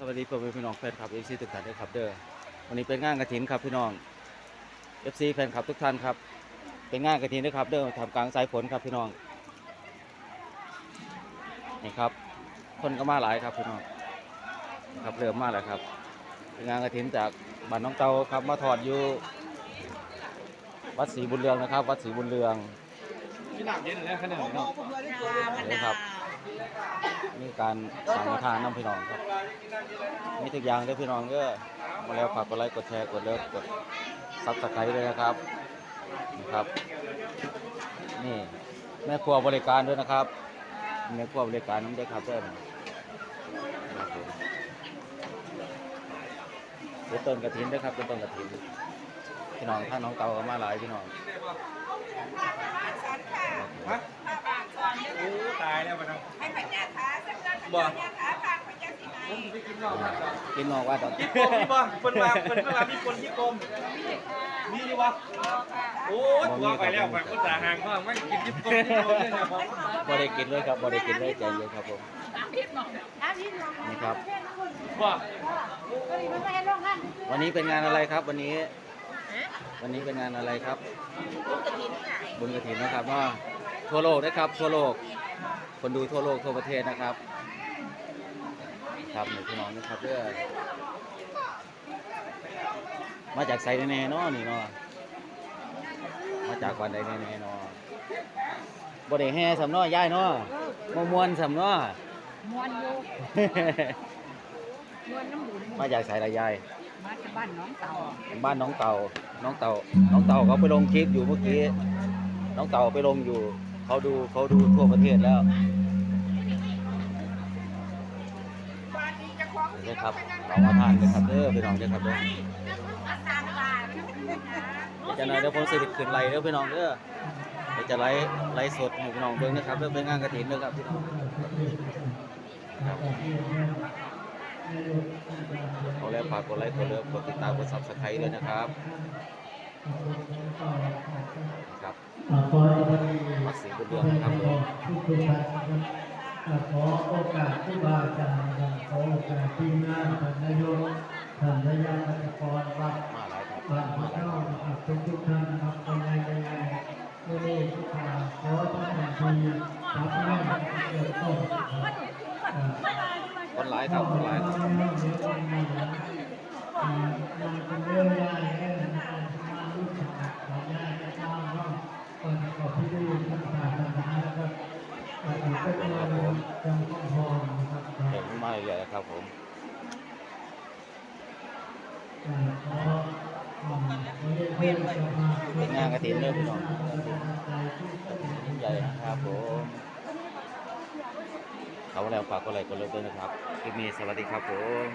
สวัสดีพ่อแม่พี่น้องแฟนคลับเอฟซีทุกท่านด้วยครับเด้อวันนี้เป็นงานกระถินครับพี่น้องเอฟซีแฟนคลับทุกท่านครับ เป็นงานกระถินนะครับเด้อทำกลางสายฝนครับพี่น้องนี่ครับ คนก็มาหลายครับพี่น้องครับเริ่มมาแล้วครับ เป็นงานกระถินจากบ้านน้องเตาครับมาถอดอยู่ วัดศรีบุญเรืองนะครับ วัดศรีบุญเรือง ที่หนักเย็นเลยขนาดนี้เนาะนี่ครับนี่การสั่งทานน้ำพี่น้องครับมีทุกอย่างเด้อพี่น้องก็มาแล้วฝากกดไลค์กดแชร์กดเลิฟกดซับสไครต์ด้วยนะครับนะครับ นี่แม่ครัวบริการด้วยนะครับแม่ครัวบริการน้ำด้วยครับเพื่อนครับผมเดี๋ยวต้นกระถินด้วยครับเป็นต้นกระถิน พี่น้องท่านน้องเตาก็มาหลายพี่น้องฮะโอ้ตายแล้วมันเอาให้พญาขาสักการพญาขาทางพญาสีไหนผมไปกินนอกครับกินนอกว่าตอนญี่ปุ่นนี่บ่คนมาคนมามีคนญี่ปุ่นมีอยู่วะโอ้ตัวไปแล้วไปคนสาหางก็ไม่กินญี่ปุ่นญี่ปุ่นเลยนะครับบ่ได้กินเลยครับบ่ได้กินเลยใจเย็นครับผมนี่ครับว่าวันนี้เป็นงานอะไรครับวันนี้ วันนี้เป็นงานอะไรครับบุญกระถินนะครับว่าทั่วโลกนะครับทั่วโลก คนดูทั่วโลกทั่วประเทศนะครับ ครับหนูพี่น้องนะครับเพื่อมาจากไซแน่ๆเนาะนี่เนาะมาจากวันใดแน่ๆเนาะบ่ได้แห่สำเนาะย่ายเนาะมามวนสำเนาะมวนอยู่มวนน้ำบุญมาจากไสละยาย มาจากบ้านน้องเต่าบ้านน้องเต่า น้องเต่า น้องเต่าเขาไปลงคลิปอยู่เมื่อกี้ น้องเต่าไปลงอยู่ เขาดูเขาดูทั่วประเทศแล้วบ้านนี้คล้องนี่ครับเรามาทานเลยครับเด้อพี่น้องเด้อครับเด้ออาสามบาทเดี๋ยวจะหน่อยเดี๋ยวผมสิขึ้นไลน์เด้อพี่น้องเด้อเดี๋ยวจะไลฟ์ไลฟ์สดให้พี่น้องเบิ่งนะครับเด้อเป็นงานกฐินเด้อครับพี่น้อง ฝากกดไลค์กดเลิฟกดติดตามกด Subscribe ด้วยนะครับครับวัดศรีบุญเรืองนะครับผมขอโอกาสที่บาอาจารย์ขอโอกาสทีมงานท่านนายกท่านนายกรัฐกรวัดมาหลายครับบ้านเจ้านะครับทุกทุกท่านนะครับเป็นไงเป็ไงเมื่อนี้ทุกท่านขอท่านทีรับเรื่องเกี่ยวข้นครับอ่าคนหลายครับคนหลายครับ อ่าเป็นเรื่องได้แค่การมาลูกศิษย์ของญาติเจ้าก็ คนกับพี่ดูทางศานานะครับอ่าก็จะมาจำข้องพรนะครับเห็นมาเรื่อยครับผมเป็นงานกฐินเด้อพี่น้อยใหญ่นะครับผมเขาแล้วฝากกดไลค์กดเลิฟด้วยนะครับคลิปนี้สวัสดีครับผม